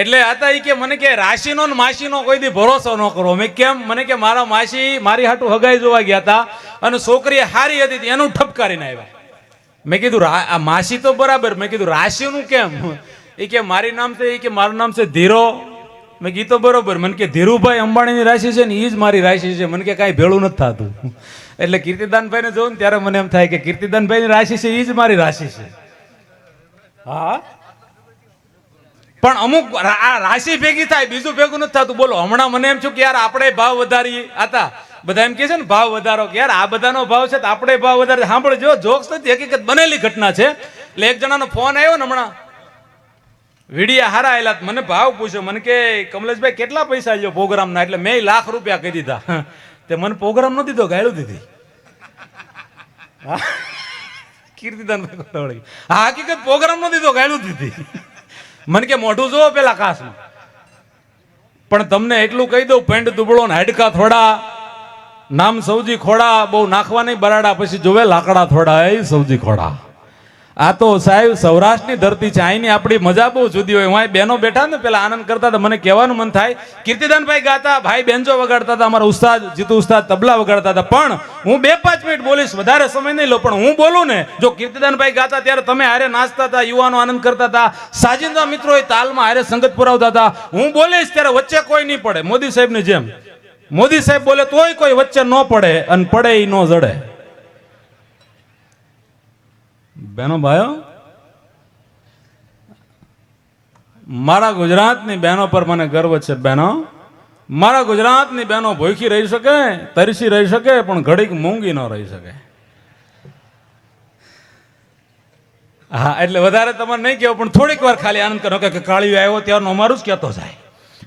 એટલે હતા એ કે મને કે રાશિનો ને માસીનો કોઈ દી ભરોસો ન કરો. મેં કેમ? મને કે મારા માસી મારી હાટું હગાઈ જોવા ગયા હતા અને છોકરી હારી હતી એનું ઠપકારીને આવ્યા મેં કીધું આ માસી તો બરાબર. મેં કીધું, રાશિનું કેમ? એ કે, મારી નામ છે એ કે મારું નામ છે ધીરો. મેં કીધું બરોબર. મને કે, ધીરુભાઈ અંબાણીની રાશિ છે ને એ જ મારી રાશિ છે. મને કે, કાંઈ ભેળું નથી થતું. એટલે કીર્તિદાનભાઈને જોઉં ને ત્યારે મને એમ થાય કે કીર્તિદાનભાઈની રાશિ છે એ જ મારી રાશિ છે. હા? પણ અમુક આ રાશિ ભેગી થાય, બીજું ભેગું નથી થતું. બોલો, હમણાં મને એમ છું કે યાર, આપણે ભાવ વધારી હતા. બધા એમ કે છે ને, ભાવ વધારો. કે યાર, આ બધાનો ભાવ છે તો આપણે ભાવ વધારે સાંભળજો, જોક્સ નથી, હકીકત બનેલી ઘટના છે. એટલે એક જણાનો ફોન આવ્યો ને હમણાં. વીડિયા હારા આવેલા મને ભાવ પૂછ્યો. મને કે, કમલેશભાઈ, કેટલા પૈસા આવ્યો પ્રોગ્રામના? એટલે મેં લાખ રૂપિયા કહી દીધા. તે મને પ્રોગ્રામ નો દીધો, ગાયડું દીધી. હા. કીર્તિદાનભાઈ હા, હકીકત પ્રોગ્રામ નો દીધો, ગાયડું દીધી. મને કે મોઢું જોવો પેલા કાસમાં. પણ તમને એટલું કહી દઉં પેન્ટ દુબળો ને હાડકા થોડા, નામ સૌજી ખોડા, બહુ નાખવા નહીં, બરાડા, પછી જોવે લાકડા થોડા, એ સૌજી ખોડા. આ તો સાહેબ સૌરાષ્ટ્રની ધરતી છે અહીંની આપણી મજા બહુ જુદી હોય. હું બેનો બેઠા ને પેલા આનંદ કરતા હતા, મને કહેવાનું મન થાય, કીર્તિદાનભાઈ ગાતા, ભાઈ બેન્ચો વગાડતા હતા, અમારા ઉસ્તાદ, જીતુ ઉસ્તાદ તબલા વગાડતા હતા. પણ હું બે પાંચ મિનિટ બોલીશ, વધારે સમય નહીં લો, પણ હું બોલું ને, જો કીર્તિદાનભાઈ ગાતા ત્યારે તમે હારે નાચતા હતા, યુવાનો આનંદ કરતા હતા, સાજિંદા મિત્રો એ તાલમાં હારે સંગત પુરાવતા હતા. હું બોલીશ ત્યારે વચ્ચે કોઈ નહીં પડે. મોદી સાહેબની જેમ, મોદી સાહેબ બોલે, તોય કોઈ વચ્ચે ન પડે અને પડે એ ન જડે. બેનો ભાઈઓ, મારા ગુજરાતની બહેનો પર મને ગર્વ છે, બહેનો. મારા ગુજરાતની બહેનો ભૂખી રહી શકે, તરસી રહી શકે, પણ ઘડીક મૂંગી ન રહી શકે. હા, એટલે વધારે તમારે નહીં કહેવું, પણ થોડીક વાર ખાલી આનંદ કરો, કે કાળિયો આવ્યો ત્યારનો અમારું જ કહેતો જાય.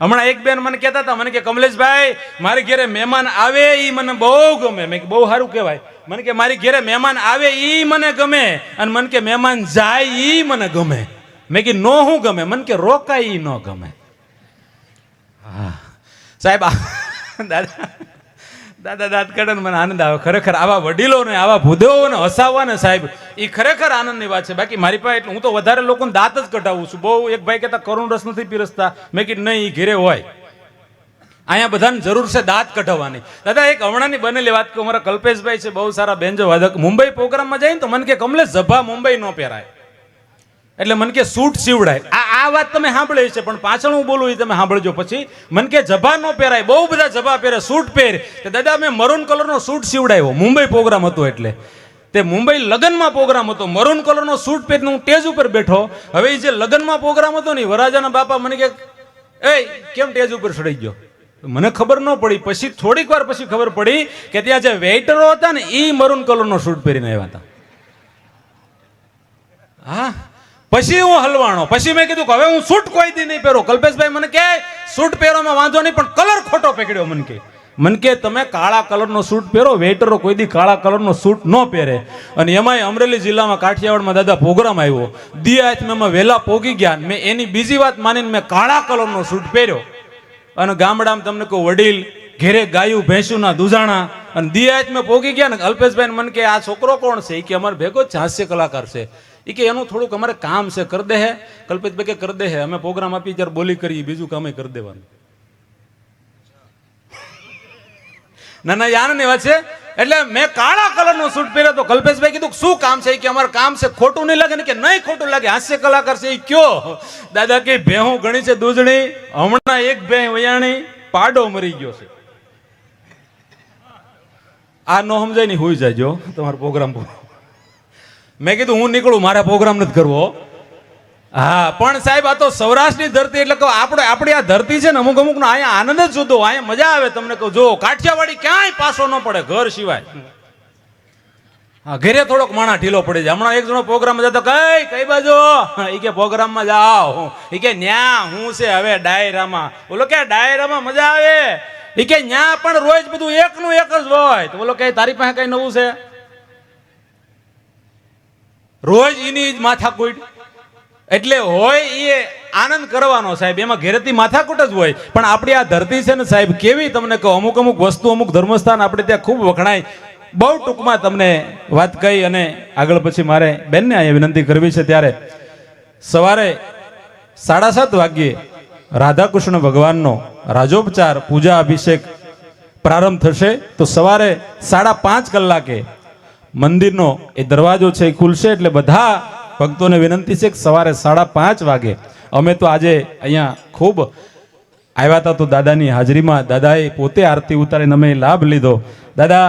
હમણાં એક બેન મને કહેતા હતા, મને કે કમલેશભાઈ, મારી ઘરે મહેમાન આવે એ મને બહુ ગમે. મેં બહુ સારું કહેવાય. મને કે મારી ઘરે મહેમાન આવે એ મને ગમે અને મને કે મહેમાન જાય એ મને ગમે. મેં કે નો હું ગમે? મને કે રોકાય એ ન ગમે. હા. સાહેબ દાદા દાદા દાંત કાઢે મને આનંદ આવે. ખરેખર આવા વડીલોને, આવા ભૂદેવોને હસાવવા ને સાહેબ એ ખરેખર આનંદની વાત છે. બાકી મારી પાસે એટલે હું તો વધારે લોકોને દાંત જ કઢાવું છું. બહુ એક ભાઈ કહેતા, કરુણ રસ નથી પીરસતા. મેં કીધું, નહીં, ઈ ઘેરે હોય. અહીંયા બધાને જરૂર છે દાંત કઢાવવાની. દાદા, એક હમણાંની બનેલી વાત કહું. અમારા કલ્પેશભાઈ છે, બહુ સારા બેન્જો, વાદક. મુંબઈ પ્રોગ્રામમાં જાય ને તો મને કે કમલેશ ઝભા મુંબઈ ન પહેરાય. એટલે મને કે સૂટ સીવડાય. આ આ વાત તમે સાંભળી છે પણ પાછળ હું બોલું એ તમે સાંભળજો પછી. મને કે જભા ન પહેરાય. બહુ બધા જભા પહેરે, સૂટ પહેરે. તે દાદા, મેં મરૂન કલરનો સૂટ સીવડાવ્યો મુંબઈ પ્રોગ્રામ હતો એટલે. તે મુંબઈ લગ્નમાં પ્રોગ્રામ હતો. મરૂન કલરનો સૂટ પહેરીને હું સ્ટેજ ઉપર બેઠો. હવે એ જે લગ્નમાં પ્રોગ્રામ હતો ને વરાજાના બાપા મને કે એ કેમ સ્ટેજ ઉપર ચડી ગયો? મને ખબર ન પડી. પછી થોડીક વાર પછી ખબર પડી કે ત્યાં જે વેઇટરો હતા ને એ મરૂન કલરનો સૂટ પહેરીને આવ્યા હતા. હા? પછી હું હલવાણો. પછી મેં કીધું કે હવે હું સૂટ કોઈ દી નહીં પહેરો. કલ્પેશભાઈ મને કે સૂટ પહેરવામાં વાંધો નહીં, પણ કલર ખોટો પકડ્યો મને કે મને કે તમે કાળા કલરનો સૂટ પહેરો, વેઇટરો કોઈ દી કાળા કલરનો સૂટ ન પહેરે. અને એમાંય અમરેલી જિલ્લામાં કાઠિયાવાડમાં દાદા પ્રોગ્રામ આવ્યો. દિયાતમાં વહેલા પોગી ગયા મેં એની બીજી વાત માનીને મેં કાળા કલરનો સૂટ પહેર્યો. અને ગામડામાં તમને કહું વડીલ ઘેરે ગાયું, ભેંસુના દુજાણા અને દિયાત મેં પોગી ગયા ને, અલ્પેશભાઈ મને કે આ છોકરો કોણ છે? એ કે અમારે ભેગો જ હાસ્ય કલાકાર છે. એ કે એનું થોડુંક અમારે કામ છે, કર દે હે. કલ્પિતભાઈ કે કર દે હે. અમે પ્રોગ્રામ આપી ત્યારે બોલી કરીએ, બીજું કામે કરી દેવાનું. ના ના, યાર ને વાત છે? એટલે મેં કાળા કલરનો સૂટ પહેર્યો તો કલ્પેશભાઈ કીધું શું કામ છે? કે અમારું કામ છે ખોટું નહીં લાગે ને કે નહીં ખોટું લાગે, હાસ્ય કલાકાર છે, એ કયો? દાદા કે ભેહું ગણી છે દૂધણી, હમણાં એક ભેં વયાણી, પાડો મરી ગયો છે. આ નો સમજાય નહીં હોઈ જાયજો તમારો પ્રોગ્રામ પૂરો. મેં કીધું હું નીકળું, મારે પ્રોગ્રામ નથી કરવો. હા, પણ સાહેબ, આ તો સૌરાષ્ટ્રની ધરતી એટલે કહું આપણે આપણી આ ધરતી છે ને અમુક અમુક નો અહીંયા આનંદ જ જુદો, અહીંયા મજા આવે તમને કહું. જો, કાઠિયાવાડી ક્યાંય પાછો ન પડે ઘર સિવાય. હા, ઘરે થોડોક માણા ઢીલો પડે છે હમણાં એક જણો પ્રોગ્રામ જતો, કઈ કઈ બાજુ? એ કે, પ્રોગ્રામમાં જાઓ એ કે, ન્યા, હું છે હવે ડાયરામાં. બોલો કે ડાયરામાં મજા આવે? એ કે, ન્યા પણ રોજ બધું એકનું એક જ હોય. તો બોલો કે તારી પાસે કઈ નવું છે? રોજ એની જ માથાકૂટ એટલે હોય એ આનંદ કરવાનો સાહેબ, એમાં ઘેરેથી માથાકૂટ જ હોય. પણ આપણી આ ધરતી છે ને સાહેબ, કેવી તમને કહું, અમુક અમુક વસ્તુ, અમુક ધર્મસ્થાન આપણે ત્યાં ખૂબ વખણાય. બહુ ટૂંકમાં તમને વાત કહી અને આગળ પછી મારે બેનને અહીંયા વિનંતી કરવી છે ત્યારે. સવારે સાડા સાત વાગ્યે રાધાકૃષ્ણ ભગવાનનો રાજોપચાર, પૂજા, અભિષેક પ્રારંભ થશે. તો સવારે સાડા પાંચ કલાકે મંદિરનો એ દરવાજો છે એ ખુલશે, એટલે બધા ભક્તોને વિનંતી છે કે સવારે સાડા પાંચ વાગે અમે તો આજે અહીંયા ખૂબ આવ્યા હતા તો દાદાની હાજરીમાં દાદાએ પોતે આરતી ઉતારીને અમે લાભ લીધો. દાદા,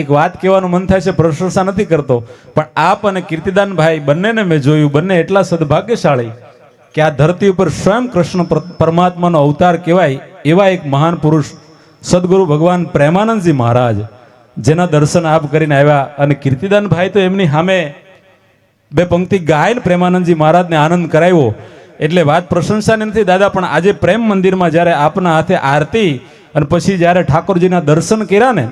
એક વાત કહેવાનું મન થાય છે, પ્રશંસા નથી કરતો, પણ આપ અને કીર્તિદાનભાઈ બંનેને મેં જોયું, બંને એટલા સદભાગ્યશાળી કે આ ધરતી ઉપર સ્વયં કૃષ્ણ પરમાત્માનો અવતાર કહેવાય એવા એક મહાન પુરુષ સદગુરુ ભગવાન પ્રેમાનંદજી મહારાજ, જેના દર્શન આપ કરીને આવ્યા અને કીર્તિદાનભાઈ તો એમની સામે બે પંક્તિ ગાયન પ્રેમાનંદજી મહારાજને આનંદ કરાવ્યો. એટલે વાત પ્રશંસાની નથી, દાદા, પણ આજે પ્રેમ મંદિરમાં જ્યારે આપના હાથે આરતી અને પછી જ્યારે ઠાકોરજીના દર્શન કર્યા ને,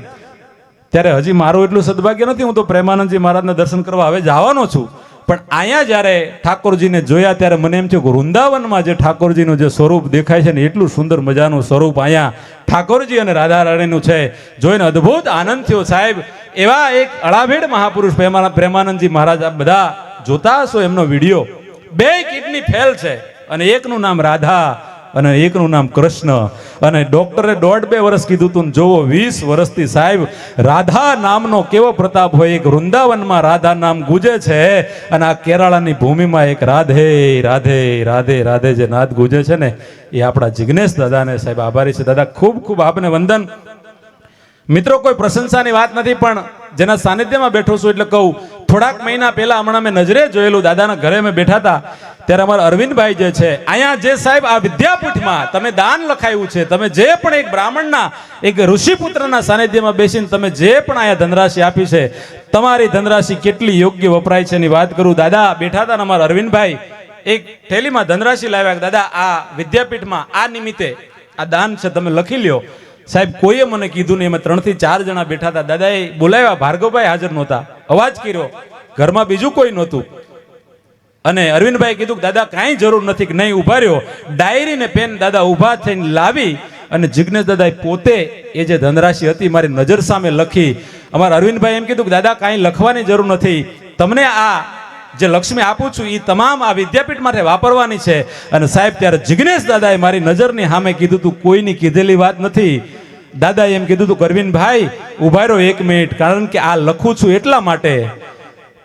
ત્યારે હજી મારું એટલું સદભાગ્ય નથી, હું તો પ્રેમાનંદજી મહારાજના દર્શન કરવા હવે જવાનો છું. પણ અહીંયા જ્યારે ઠાકોરજીને જોયા, ત્યારે મને એમ થયું કે વૃંદાવનમાં જે ઠાકોરજીનું જે સ્વરૂપ દેખાય છે ને, એટલું સુંદર મજાનું સ્વરૂપ અહીંયા ઠાકોરજી અને રાધા રાણીનું છે. જોઈને અદ્ભુત આનંદ થયો સાહેબ. એવા એક અળાભેડ મહાપુરુષ પ્રેમાનંદજી મહારાજ આ બધા જોતા હશો એમનો વીડિયો? બે કિડની ફેલ છે. અને એકનું નામ રાધા, અને એકનું નામ કૃષ્ણ. અને ડોક્ટરે દોઢ બે વર્ષ કીધું તું જોવો, વીસ વર્ષથી સાહેબ, રાધા નામનો કેવો પ્રતાપ હોય? એક વૃંદાવનમાં રાધા નામ ગુજે છે, અને આ કેરાળાની ભૂમિમાં એક રાધે રાધે રાધે રાધે જે નાદ ગુજે છે ને, એ આપણા જિગ્નેશ દાદાને સાહેબ આભારી છે. દાદા, ખૂબ ખૂબ આપને વંદન. મિત્રો, કોઈ પ્રશંસાની વાત નથી, પણ જેના સાનિધ્યમાં બેઠો છું એટલે કહું થોડાક મહિના પહેલા હમણાં મેં નજરે જોયેલું, દાદાના ઘરે મેં બેઠા હતા, ત્યારે અમારા અરવિંદભાઈ જે છે, અહીંયા જે સાહેબ આ વિદ્યાપીઠમાં તમે દાન લખાયું છે, તમે જે પણ એક બ્રાહ્મણના, એક ઋષિપુત્રના સાનિધ્યમાં બેસીને તમે જે પણ અહીંયા ધનરાશિ આપી છે, તમારી ધનરાશિ કેટલી યોગ્ય વપરાય છે એની વાત કરું. દાદા, બેઠા હતા અમારા અરવિંદભાઈ, એક થેલીમાં ધનરાશિ લાવ્યા દાદા, આ વિદ્યાપીઠમાં આ નિમિત્તે આ દાન છે, તમે લખી લ્યો. સાહેબ, કોઈએ મને કીધું નહીં અમે ત્રણથી ચાર જણા બેઠા હતા. દાદાએ બોલાવ્યા, ભાર્ગવભાઈ હાજર નહોતા. અવાજ કર્યો. ઘરમાં બીજું કોઈ નહોતું. અને અરવિંદભાઈ કીધું કે, દાદા, કાંઈ જરૂર નથી કે નહીં. ઊભા રહ્યો. ડાયરી ને પેન દાદા ઊભા થઈને લાવી અને જિજ્ઞેશ દાદાએ પોતે એ જે ધનરાશિ હતી મારી નજર સામે લખી. અમારા અરવિંદભાઈ એમ કીધું કે, દાદા, કાંઈ લખવાની જરૂર નથી. તમને આ જે લક્ષ્મી આપું છું એ તમામ આ વિદ્યાપીઠ માટે વાપરવાની છે. અને સાહેબ, ત્યારે જિગ્નેશ દાદાએ મારી નજરની સામે કીધું તું, કોઈની કીધેલી વાત નથી. દાદાએ એમ કીધું તું, કરવીનભાઈ ઊભા રહ્યો એક મિનિટ. કારણ કે આ લખું છું એટલા માટે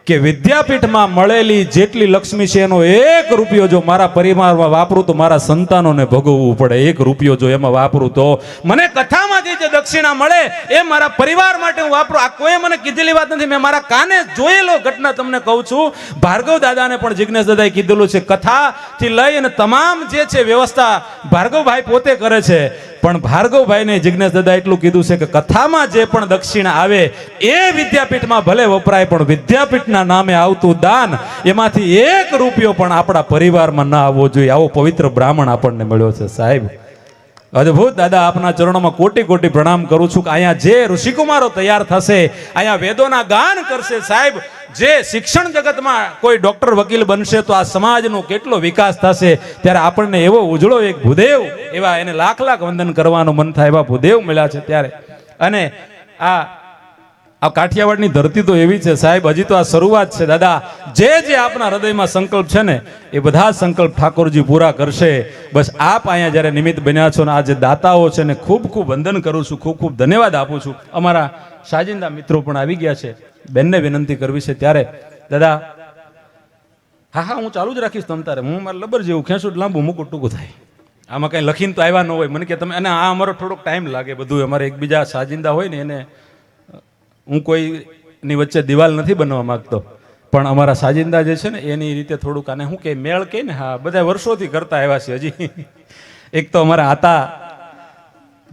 કે વિદ્યાપીઠમાં મળેલી જેટલી લક્ષ્મી છે, એનો એક રૂપિયો જો મારા પરિવારમાં વાપરું તો મારા સંતાનોને ભોગવવું પડે. એક રૂપિયો જો એમાં વાપરું તો મને કથામાંથી જે દક્ષિણા મળે, એ મારા પરિવાર માટે હું વાપરું. આ કોઈ મને કીધેલી વાત નથી. મેં મારા કાને જોયેલો ઘટના તમને કહું છું. ભાર્ગવ દાદાને પણ જિજ્ઞેશ દાદાએ કીધેલું છે, કથાથી લઈ અને તમામ જે છે વ્યવસ્થા ભાર્ગવભાઈ પોતે કરે છે. પણ ભાર્ગવભાઈને જિજ્ઞેશ દાદા એટલું કીધું છે કે કથામાં જે પણ દક્ષિણા આવે, એ વિદ્યાપીઠમાં ભલે વપરાય, પણ વિદ્યાપીઠના નામે આવતું દાન, એમાંથી એક રૂપિયો પણ આપણા પરિવારમાં ન આવવો જોઈએ. આવો પવિત્ર બ્રાહ્મણ આપણને મળ્યો છે સાહેબ. અદ્ભુત, દાદા, આપના ચરણોમાં કોટી કોટી પ્રણામ કરું છું કે અહીંયા જે ઋષિકુમારો તૈયાર થશે, અહીંયા વેદોના ગાન કરશે, સાહેબ. જે શિક્ષણ જગતમાં કોઈ ડોક્ટર, વકીલ બનશે તો આ સમાજનો કેટલો વિકાસ થશે? ત્યારે આપણને એવો ઉજળો એક ભૂદેવ, એવા એને લાખ લાખ વંદન કરવાનું મન થાય એવા ભૂદેવ મળ્યા છે ત્યારે. અને આ આ કાઠિયાવાડની ધરતી તો એવી છે, સાહેબ, હજી તો આ શરૂઆત છે. દાદા, જે જે આપના હૃદયમાં સંકલ્પ છે ને, એ બધા સંકલ્પ ઠાકોરજી પૂરા કરશે. બસ આપ અહીંયા જ્યારે નિમિત્ત બન્યા છો ને, આ જે દાતાઓ છે ને, ખૂબ ખૂબ વંદન કરું છું, ખૂબ ખૂબ ધન્યવાદ આપું છું. અમારા સાજિંદા મિત્રો પણ આવી ગયા છે. બેનને વિનંતી કરવી છે ત્યારે, દાદા, હા હા, હું ચાલુ જ રાખીશ તમ તારે. હું મારે લબર જેવું ખેંચું લાંબુ મૂકું ટૂંકું થાય. આમાં કંઈ લખીને તો આવ્યા ન હોય. મને કે તમે, અને આ અમારો થોડોક ટાઈમ લાગે બધું અમારે એકબીજા સાજિંદા હોય ને, એને હું કોઈની વચ્ચે દિવાલ નથી બનવા માંગતો. પણ અમારા સાજિંદા જે છે ને, એની રીતે થોડુંક આને શું કે, મેળ કે ને, હા, બધા વર્ષોથી કરતા આવ્યા છે હજી. એક તો અમારા આતા,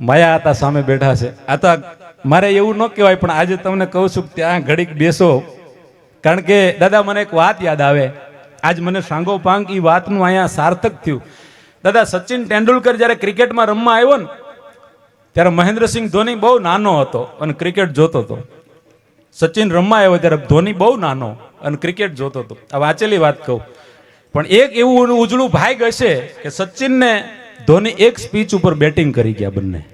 માયા આતા સામે બેઠા છે. આતા મારે એવું ન કહેવાય, પણ આજે તમને કહું છું ત્યાં ઘડીક બેસો. કારણ કે, દાદા, મને એક વાત યાદ આવે. આજ મને સાંગો પાંગ એ વાતનું અહીંયા સાર્થક થયું. દાદા, સચિન તેંડુલકર જ્યારે ક્રિકેટમાં રમવા આવ્યો ને, ત્યારે મહેન્દ્રસિંહ ધોની બહુ નાનો હતો અને ક્રિકેટ જોતો હતો. સચિન રમવા આવ્યો ત્યારે ધોની બહુ નાનો અને ક્રિકેટ જોતો હતો. આ વાંચેલી વાત કહું. પણ એક એવું ઉજળું ભાગ હશે કે સચિનને ધોની એક સ્પીચ ઉપર બેટિંગ કરી ગયા બંને.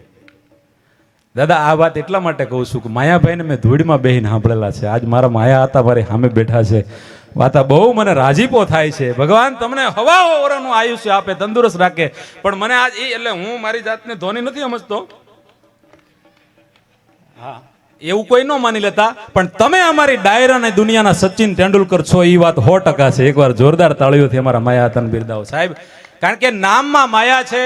દાદા, આ વાત એટલા માટે કહું છું કે માયાભાઈને મેં ધૂળમાં બેહીને સાંભળેલા છે. આજ મારા માયા હતા, મારી સામે બેઠા છે. વાતા બહુ મને રાજીપો થાય છે. ભગવાન તમને હવાઓ ઓરાનું આયુષ્ય આપે, તંદુરસ્ત રાખે. પણ મને આજ એ એટલે હું મારી જાતને ધોની નથી સમજતો. હા. એવું કોઈ ન માની લેતા, પણ તમે અમારી ડાયરા અને દુનિયાના સચિન તેંડુલકર છો એ વાત સો ટકા છે. એકવાર જોરદાર તાળીઓથી અમારા માયા તન બિરદાવો સાહેબ, કારણ કે નામમાં માયા છે,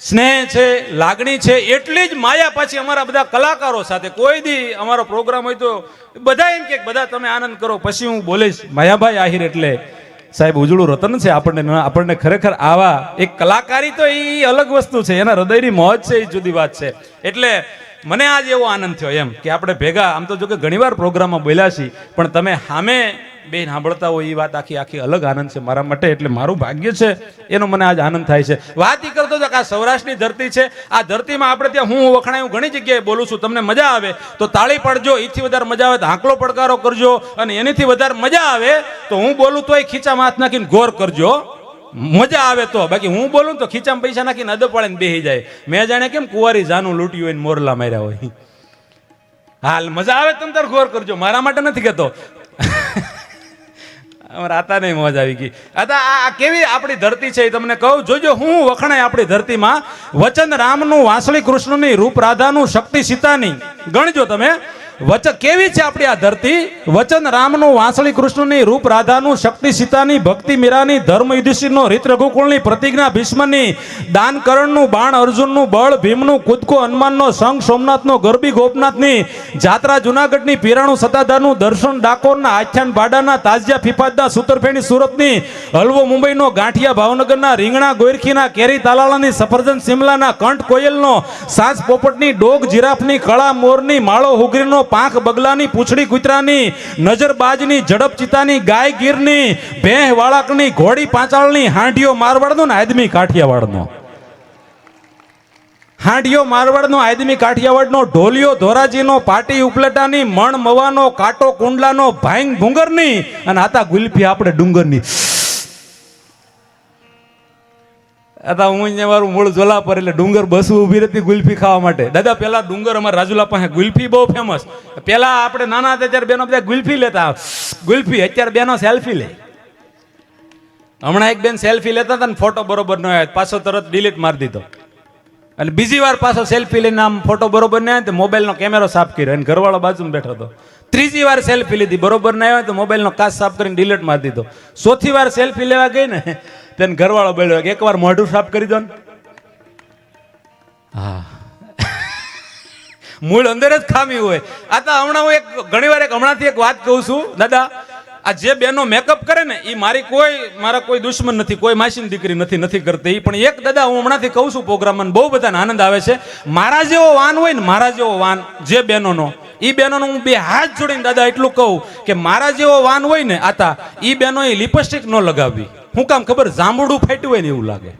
સ્નેહ છે, લાગણી છે, એટલી જ માયા પાછી અમારા બધા કલાકારો સાથે. કોઈ દી અમારો પ્રોગ્રામ હોય તો બધા એમ કે, બધા તમે આનંદ કરો, પછી હું બોલીશ. માયાભાઈ આહિર એટલે સાહેબ, ઉજળું રતન છે આપણને આપણને ખરેખર આવા એક કલાકારી તો એ અલગ વસ્તુ છે, એના હૃદયની મોજ છે એ જુદી વાત છે. એટલે મને આજ એવો આનંદ થયો એમ કે આપણે ભેગા, આમ તો જો કે ઘણીવાર પ્રોગ્રામમાં બોલ્યા છીએ, પણ તમે સામે બે સાંભળતા હોય એ વાત આખી આખી અલગ આનંદ છે મારા માટે, એટલે મારું ભાગ્ય છે, એનો મને આજ આનંદ થાય છે. વાત એ કરતો હતો આ સૌરાષ્ટ્રની ધરતી છે, આ ધરતીમાં આપણે ત્યાં હું વખણાય ઘણી જગ્યાએ બોલું છું, તમને મજા આવે, તો તાળી પડજો એથી વધારે મજા આવે તો આંકલો પડકારો કરજો, અને એનીથી વધારે મજા આવે તો હું બોલું તોય ખીચામાં હાથ નાખીને ગોર કરજો. મજા આવે તો, બાકી હું બોલું તો ખીચામાં પૈસા નાખીને અદબ પાડીને બેહી જાય. મેં જાણે કેમ કુંવારી જાનું લૂંટ્યું હોય ને મોરલા માર્યા હોય. હાલ મજા આવે તમ તાર ગોર કરજો, મારા માટે નથી કહેતો અમારે આતા નહીં મોજ આવી ગઈ. આતા આ કેવી આપણી ધરતી છે એ તમને કહું? જોજો, હું વખણાય આપણી ધરતીમાં વચન રામનું, વાંસળી કૃષ્ણની રૂપ રાધાનું શક્તિ સીતાની. ગણજો તમે. વચ કેવી છે આપણી આ ધરતી? વચન રામનું, વાંસળી કૃષ્ણની, રૂપ રાધાનું, શક્તિ સીતાની, ભક્તિ મીરાની, ધર્મ યુધિષ્ઠિરનો રીત રઘુકુળની પ્રતિજ્ઞા ભીષ્મની દાન કરણનું બાણ અર્જુનનું, બળ ભીમનું, કૂદકો હનુમાનનો સંઘ સોમનાથનો, ગરબી ગોપનાથની, જાત્રા જુનાગઢની, પીરાણું સતાધારનું દર્શન ડાકોરના આખ્યાન ભાડાના તાજિયા ફિફાદના, સુતરફેણી સુરતની, હલવો મુંબઈનો, ગાંઠિયા ભાવનગરના, રીંગણા ગોરખીના કેરી તાલાલાની સફરજન સિમલાના કંઠ કોયલનો, સાંજ પોપટની, ડોગ જીરાફની, કળા મોરની, માળો હુગરીનો પાંખ બગલાની, પૂંછડી કૂતરાની, નજરબાજની ઝડપ ચિતાની ગાય ગીરની ભેંહ વાળકની, ઘોડી પાંચાળની હાંડિયો મારવાડનો ને આદમી કાઠિયાવાડનો? હાંડિયો મારવાડનો, આદમી કાઠિયાવાડનો, ઢોલિયો ધોરાજીનો, પાટી ઉપલેટાની, મણ મવાનો, કાટો કુંડલાનો, ભાંગ ભૂંગરની અને આતા ગુલ્ફી આપણે ડુંગરની. આતા હું અહીંયા મારું મૂળ ઝોલા પર એટલે ડુંગર બસ ઊભી રહેતી ગુલ્ફી ખાવા માટે. દાદા, પેલા ડુંગર અમારા રાજુલા પાસે ગુલ્ફી બહુ ફેમસ પેલા આપણે નાના હતા ત્યારે બેનો બધા ગુલ્ફી લેતા. ગુલ્ફી, અત્યારે બેનો સેલ્ફી લે. હમણાં એક બેન સેલ્ફી લેતા હતા ને ફોટો બરોબર ન આવ્યો પાછો તરત ડિલીટ મારી દીધો. અને બીજી વાર પાછો સેલ્ફી લઈને આમ ફોટો બરોબર ન આવ્યો તો મોબાઈલનો કેમેરો સાફ કર્યો અને ઘરવાળો બાજુમાં બેઠો હતો. ત્રીજી વાર સેલ્ફી લીધી, બરોબર ન આવ્યો તો મોબાઈલનો કાચ સાફ કરીને ડિલીટ મારી દીધો. ચોથી વાર સેલ્ફી લેવા ગઈ ને તેને ઘરવાળો બોલ્યો એક એકવાર મોઢું સાફ કરી દો ને. હા. મૂળ અંદર જ ખામી હોય. આ તો હમણાં હું એક ઘણી વાર એક હમણાંથી એક વાત કહું છું દાદા આ જે બેનો મેકઅપ કરે ને એ મારી કોઈ મારા કોઈ દુશ્મન નથી કોઈ માસીની દીકરી નથી નથી કરતી. પણ એક દાદા હું હમણાંથી કહું છું પ્રોગ્રામમાં બહુ બધાને આનંદ આવે છે. મારા જેવો વાન હોય ને મારા જેવો વાન જે બહેનોનો એ બહેનોનો હું બે હાથ જોડીને દાદા એટલું કહું કે મારા જેવો વાન હોય ને આતા એ બહેનોએ એ લિપસ્ટિક ન લગાવવી. હું કામ ખબર જાંબુડું ફાટ્યું હોય ને એવું લાગે.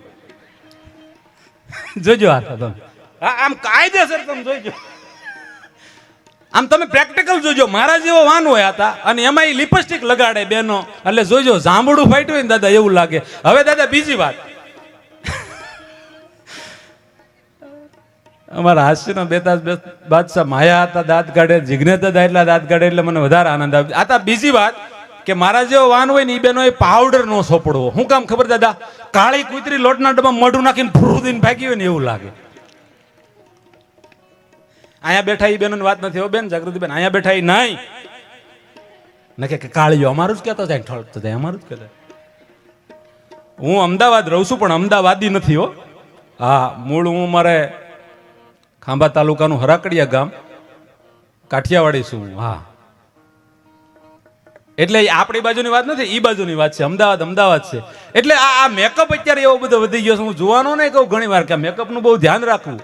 જોજો આ તમે. આમ કાયદેસર તમે જોઈજો આમ તમે પ્રેક્ટિકલ જોજો. મારા જેવો વાન હોય હતા અને એમાં લિપસ્ટિક લગાડે બેનો. એટલે જોજો, જાંબુડું ફાટ્યું હોય ને દાદા, એવું લાગે. હવે દાદા, બીજી વાત. અમારા હાસ્યનો બેતાજ બે- બાદશાહ માયા હતા, દાંત કાઢે જીગ્ને દાદા એટલા દાંત કાઢે, એટલે મને વધારે આનંદ આવ્યો આ બીજી વાત. કે મારા જેવો વાન હોય ને એ બેનો એ પાવડર નો સોપડવો. હું કામ ખબર દાદા? કાળી કુતરી લોટના ડબ્બા મોઢું નાખીને ફૂરું દઈને ભાગી હોય ને એવું લાગે. અહીંયા બેઠા એ બેનો વાત નથી, હો બેન, જાગૃતિ બેન, અહીંયા બેઠા એ નહીં. નકે કે કાળીઓ અમારું જ કહેતો જાય ઠળતો જાય અમારું જ કહેતો હું અમદાવાદ રહું છું, પણ અમદાવાદી નથી, હો. હા, મૂળ હું મારે ખાંભા તાલુકાનું હરાકડિયા ગામ, કાઠિયાવાડી છું, હા. એટલે આપણી બાજુની વાત નથી, ઈ બાજુની વાત છે. અમદાવાદ અમદાવાદ છે. એટલે આ આ મેકઅપ અત્યારે એવો બધો વધી ગયો છે. હું જોવાનો નહીં કહું, ઘણી વાર કે મેકઅપનું બહુ ધ્યાન રાખવું.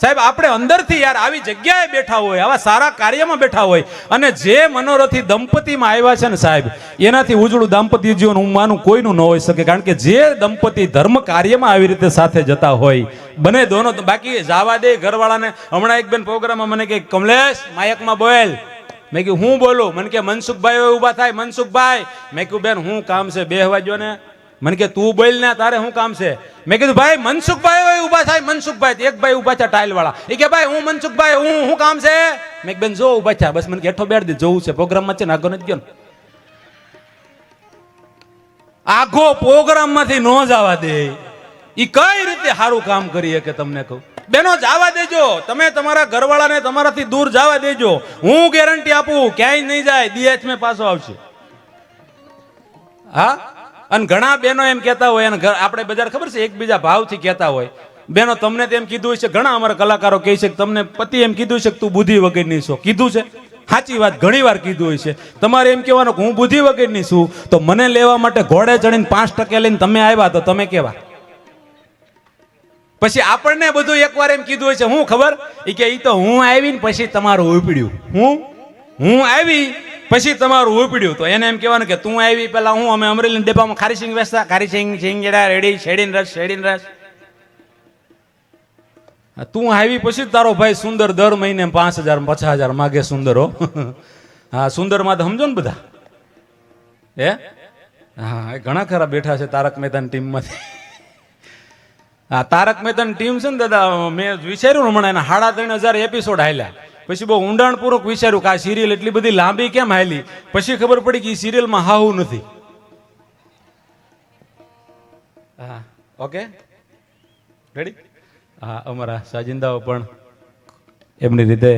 સાહેબ, આપણે અંદરથી યાર આવી જગ્યાએ બેઠા હોય, આવા સારા કાર્યમાં બેઠા હોય, અને જે મનોરથી દંપતીમાં આવ્યા છે ને સાહેબ, એનાથી ઉજળું દાંપત્ય જીવન હું માનું કોઈનું ન હોઈ શકે, કારણ કે જે દંપતી ધર્મ કાર્યમાં આવી રીતે સાથે જતા હોય, બને દોનો બાકી જાવા દે ઘરવાળાને. હમણાં એક બેન પ્રોગ્રામમાં મને કે કમલેશ, માયકમાં બોલ મેં કીધું, હું બોલું? મને કે, મનસુખભાઈ ઊભા થાય. મનસુખભાઈ, મેં કીધું, બેન, હું કામ છે? બે હવા જો ને. મને કે, તું બોલ ને, તારે શું કામ છે? મેં કીધું, ભાઈ, મનસુખભાઈ ઊભા થાય. મનસુખભાઈ, એક ભાઈ ઊભા છે ટાઇલ વાળા એ કે, ભાઈ, હું મનસુખભાઈ, હું શું કામ છે? મેં બેન, જો ઊભા છે બસ મને કે, હેઠો બેડ દે, જોવું છે. પ્રોગ્રામમાં છે ને, આગળ નથી ગયો આખો પ્રોગ્રામમાંથી નો જવા દે. એ કઈ રીતે સારું કામ કરીએ કે તમને કહું? બેનો, જવા દેજો. તમે તમારા ઘરવાળાને તમારાથી દૂર જવા દેજો. હું ગેરંટી આપું, ક્યાંય નહીં જાય ડીએચ મેં પાછો આવશે. હા? અને ઘણા બેનો એમ કહેતા હોય, અને આપણે બજાર ખબર છે, એકબીજા ભાવથી કહેતા હોય. બેનો, તમને તેમ કીધું છે ઘણા અમારા કલાકારો કહે છે કે તમને પતિ એમ કીધું છે કે તું બુદ્ધિ વગરની છો. કીધું છે. સાચી વાત, ઘણી વાર કીધું હોય છે. તમારે એમ કહેવાનું કે હું બુદ્ધિ વગરની છું, તો મને લેવા માટે ઘોડે ચડીને પાંચ ટકે લઈને તમે આવ્યા તો તમે કેવા? પછી આપણને બધું એકવાર એમ કીધું હોય છે, હું ખબર? એ કે એ તો હું આવી ને પછી તમારું ઉપડ્યું. હું? હું આવી પછી તમારું ઉપડ્યું. તો એને એમ કહેવાનું કે, તું આવી પેલા હું, અમે અમરેલી ડેપામાં ખારી સિંગ વેચતા, ખારી સિંગ સિંગેડા રેડી શેડીન રસ શેડીન રસ. તું આવી પછી તારો ભાઈ સુંદર દર મહિને પાંચ હજાર, પચાસ હજાર માગે સુંદરો, હા. સુંદરમાં તો સમજો ને બધા. હે? હા ઘણા ખરા બેઠા છે તારક મહેતાની ટીમમાંથી. હા તારક મહેતાની ટીમ છે ને દાદા મેં વિચાર્યું હમણાં એના સાડા ત્રણ હજાર એપિસોડ હાલ્યા. પછી બહુ ઊંડાણપૂર્વક વિચાર્યું કે આ સિરિયલ એટલી બધી લાંબી કેમ હાલી? પછી ખબર પડી કે એ સિરિયલમાં હાવું નથી. હા. ઓકે રેડી હા અમારા સાજિંદાઓ પણ એમની રીતે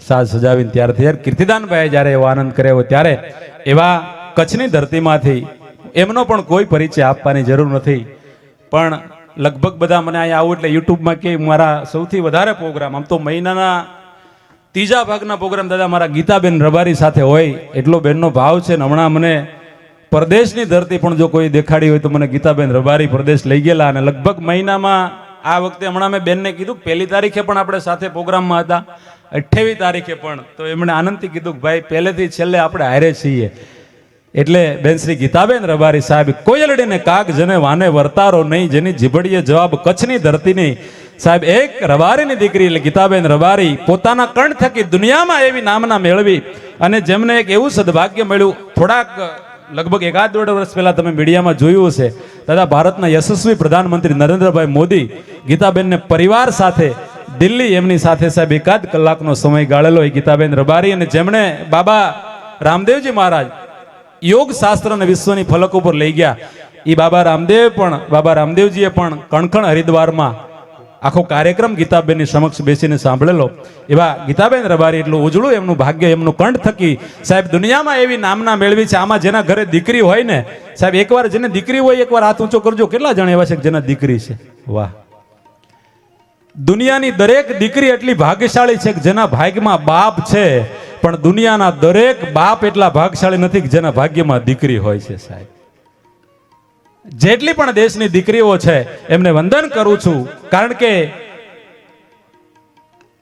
સાજ સજાવીને ત્યારે યાર કીર્તિદાનભાઈ જ્યારે એવો આનંદ કર્યો ત્યારે એવા કચ્છની ધરતીમાંથી એમનો પણ કોઈ પરિચય આપવાની જરૂર નથી. પણ લગભગ બધા મને અહીંયા આવું એટલે યુટ્યુબમાં કે મારા સૌથી વધારે પ્રોગ્રામ આમ તો મહિનાના ત્રીજા ભાગના પ્રોગ્રામ દાદા મારા ગીતાબેન રબારી સાથે હોય, એટલો બેનનો ભાવ છે ને હમણાં મને પરદેશની ધરતી પણ જો કોઈ દેખાડી હોય તો મને ગીતાબેન રબારી પરદેશ લઈ ગયેલા અને લગભગ મહિનામાં આ વખતે હમણાં મેં બેનને કીધું પહેલી તારીખે પણ આપણે સાથે પ્રોગ્રામમાં હતા અઠ્ઠાવી તારીખે પણ. તો એમણે આનંદથી કીધું કે ભાઈ પહેલેથી છેલ્લે આપણે હારે છીએ. એટલે બેન શ્રી ગીતાબેન રબારી સાહેબ કોયલડીને કાગ જેને વાને વર્તારો નહીં, જેની જીભડીએ જવાબ કચ્છની ધરતીની. સાહેબ, એક રબારીની દીકરી, એટલે ગીતાબેન રબારી, પોતાના કણ થકી દુનિયામાં એવી નામના મેળવી અને જેમને એક એવું સદભાગ્ય મળ્યું. થોડાક લગભગ એકાદ દોઢ વર્ષ પહેલાં તમે મીડિયામાં જોયું હશે. તથા ભારતના યશસ્વી પ્રધાનમંત્રી નરેન્દ્રભાઈ મોદી ગીતાબેનને પરિવાર સાથે દિલ્હી એમની સાથે સાહેબ એકાદ કલાકનો સમય ગાળેલો એ ગીતાબેન રબારી અને જેમણે બાબા રામદેવજી મહારાજ યોગ શાસ્ત્ર અને વિશ્વની ફલક ઉપર લઈ ગયા. એ બાબા રામદેવ પણ, બાબા રામદેવજીએ પણ કણકણ હરિદ્વારમાં આખો કાર્યક્રમ ગીતાબેનની સમક્ષ બેસીને સાંભળેલો. એવા ગીતાબેન રબારી એટલું ઉજળું, એમનું ભાગ્ય, એમનું કંઠ થકી સાહેબ દુનિયામાં એવી નામના મેળવી છે, આમાં જેના ઘરે દીકરી હોય ને, સાહેબ એકવાર જેને દીકરી હોય, એકવાર હાથ ઊંચો કરજો, કેટલા જણ એવા છે જેના દીકરી છે? વાહ. દુનિયાની દરેક દીકરી એટલી ભાગ્યશાળી છે કે જેના ભાગ્યમાં બાપ છે. પણ દુનિયાના દરેક બાપ એટલા ભાગ્યશાળી નથી જેના ભાગ્યમાં દીકરી હોય છે સાહેબ. જેટલી પણ દેશની દીકરીઓ છે, એમને વંદન કરું છું, કારણ કે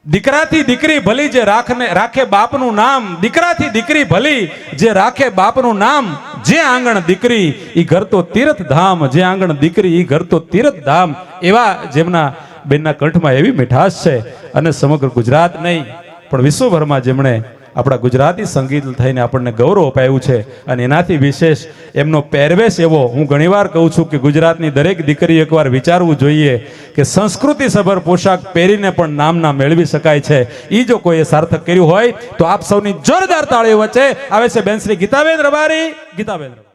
દીકરાથી દીકરી ભલી જે રાખને, રાખે બાપનું નામ, દીકરાથી દીકરી ભલી જે રાખે બાપનું નામ, જે આંગણ દીકરી એ ઘર તો તીર્થ ધામ જે આંગણ દીકરી એ ઘર તો તીર્થ ધામ એવા જેમના બેનના કંઠમાં એવી મીઠાશ છે અને સમગ્ર ગુજરાત નહીં, પણ વિશ્વભરમાં જેમણે આપણા ગુજરાતી સંગીત થઈને આપણને ગૌરવ અપાયું છે અને એનાથી વિશેષ એમનો પહેરવેશ એવો હું ઘણીવાર કહું છું કે ગુજરાતની દરેક દીકરી એકવાર વિચારવું જોઈએ કે સંસ્કૃતિ સભર પોશાક પહેરીને પણ નામના મેળવી શકાય છે. એ જો કોઈએ સાર્થક કર્યું હોય તો આપ સૌની જોરદાર તાળીઓ વચ્ચે આવે છે બેન શ્રી ગીતાબેન રબારી. ગીતાબેન રબારી.